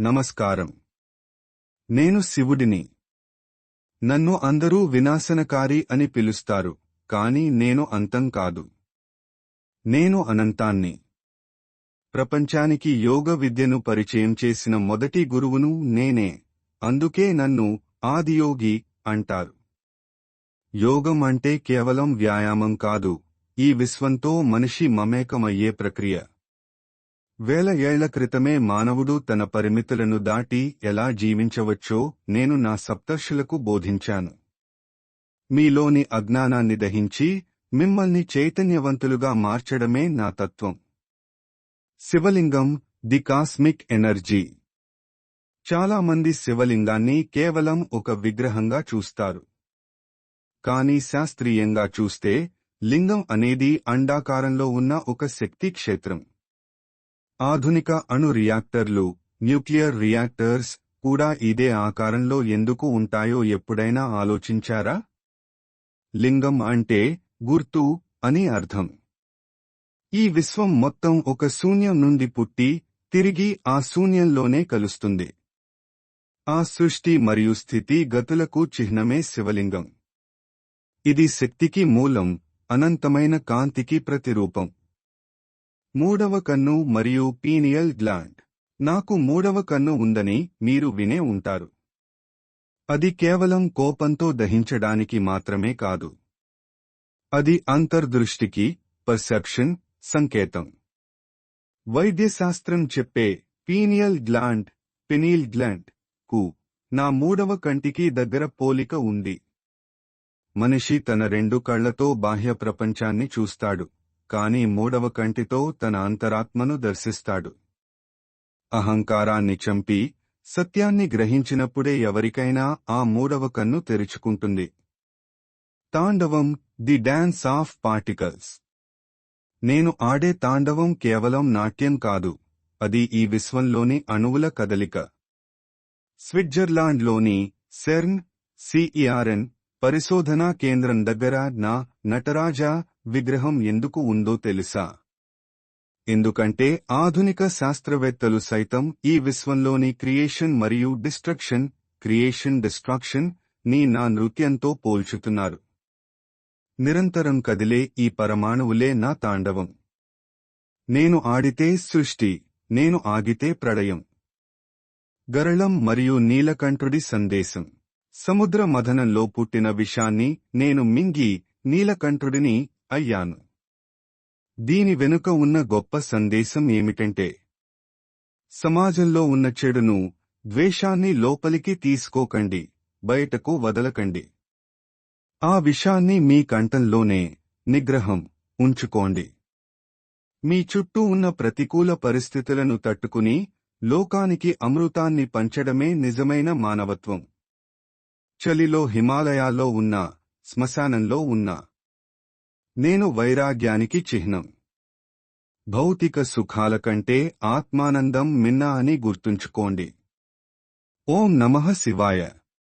నమస్కారం. నేను శివుడిని. నన్ను అందరూ వినాశనకారి అని పిలుస్తారు కాని నేను అంతం కాదు. నేను అనంతాన్ని. ప్రపంచానికి యోగ విద్యను పరిచయం చేసిన మొదటి గురువును నేనే అందుకే నన్ను ఆదియోగి అంటారు. యోగం అంటే కేవలం వ్యాయామం కాదు ఈ విశ్వంతో మనిషి మమేకమయ్యే ప్రక్రియ. వేల ఏళ్ళ క్రితమే మానవుడు తన పరిమితులను దాటి ఎలా జీవించవచ్చో నేను నా సప్తర్షులకు బోధించాను. మీలోని అజ్ఞానాన్ని దహించి మిమ్మల్ని చైతన్యవంతులుగా మార్చడమే నా తత్వం. శివలింగం ది కాస్మిక్ ఎనర్జీ. చాలా మంది శివలింగాన్ని కేవలం ఒక విగ్రహంగా చూస్తారు. కానీ శాస్త్రీయంగా చూస్తే లింగం అనేది అండాకారంలో ఉన్న ఒక శక్తి క్షేత్రం ఆధునిక అణు రియాక్టర్లు న్యూక్లియర్ రియాక్టర్స్ కూడా ఇదే ఆకారంలో ఎందుకు ఉంటాయో ఎప్పుడైనా ఆలోచించారా? లింగం అంటే గుర్తు అని అర్థం. ఈ విశ్వం మొత్తం ఒక శూన్యం నుండి పుట్టి తిరిగి ఆ శూన్యంలోనే కలుస్తుంది. ఆ సృష్టి మరియు స్థితి గతులకు చిహ్నమే శివలింగం. ఇది శక్తికి మూలం అనంతమైన కాంతికి ప్రతిరూపం. మూడవ కన్ను మరియు పీనియల్ గ్లాండ్. నాకు మూడవ కన్ను ఉందని మీరు వినే ఉంటారు. అది కేవలం కోపంతో దహించడానికి మాత్రమే కాదు. అది అంతర్దృష్టికి పర్సెప్షన్ సంకేతం. వైద్యశాస్త్రం చెప్పే పీనియల్ గ్లాండ్ పినీల్ గ్లాండ్కు నా మూడవ కంటికి దగ్గర పోలిక ఉంది. మనిషి తన రెండు కళ్ళతో బాహ్య ప్రపంచాన్ని చూస్తాడు. కాని మూడవ కంటితో తన అంతరాత్మను దర్శిస్తాడు. అహంకారాన్ని చంపి సత్యాన్ని గ్రహించినప్పుడే ఎవరికైనా ఆ మూడవ కన్ను తెరుచుకుంటుంది. తాండవం ది డాన్స్ ఆఫ్ పార్టికల్స్. నేను ఆడే తాండవం కేవలం నాట్యం కాదు అది ఈ విశ్వంలోని అణువుల కదలిక. స్విట్జర్లాండ్లోని సెర్న్ సిఇఆర్ఎన్ పరిశోధనా కేంద్రం దగ్గర నా నటరాజా విగ్రహం ఎందుకు ఉందో తెలుసా? ఎందుకంటే ఆధునిక శాస్త్రవేత్తలు సైతం ఈ విశ్వంలోని క్రియేషన్ మరియు డిస్ట్రక్షన్ క్రియేషన్ డిస్ట్రాక్షన్ని నా నృత్యంతో పోల్చుతున్నారు. నిరంతరం కదిలే ఈ పరమాణువులే నా తాండవం. నేను ఆడితే సృష్టి నేను ఆగితే ప్రళయం. గరళం మరియు నీలకంఠుడి సందేశం. సముద్ర మథనంలో పుట్టిన విషాన్ని నేను మింగి నీలకంఠుడిని అయ్యాను. దీని వెనుక ఉన్న గొప్ప సందేశం ఏమిటంటే సమాజంలో ఉన్న చెడును ద్వేషాన్ని లోపలికి తీసుకోకండి బయటకు వదలకండి. ఆ విషాన్ని మీ కంఠంలోనే నిగ్రహం ఉంచుకోండి. మీ చుట్టూ ఉన్న ప్రతికూల పరిస్థితులను తట్టుకుని లోకానికి అమృతాన్ని పంచడమే నిజమైన మానవత్వం. చలిలో హిమాలయాల్లో ఉన్న శ్మశానంలో ఉన్న నేను వైరాగ్యానికి చిహ్నం. భౌతిక సుఖాల కంటే ఆత్మానందం మిన్న అని గుర్తుంచుకోండి. ఓం నమః శివాయ.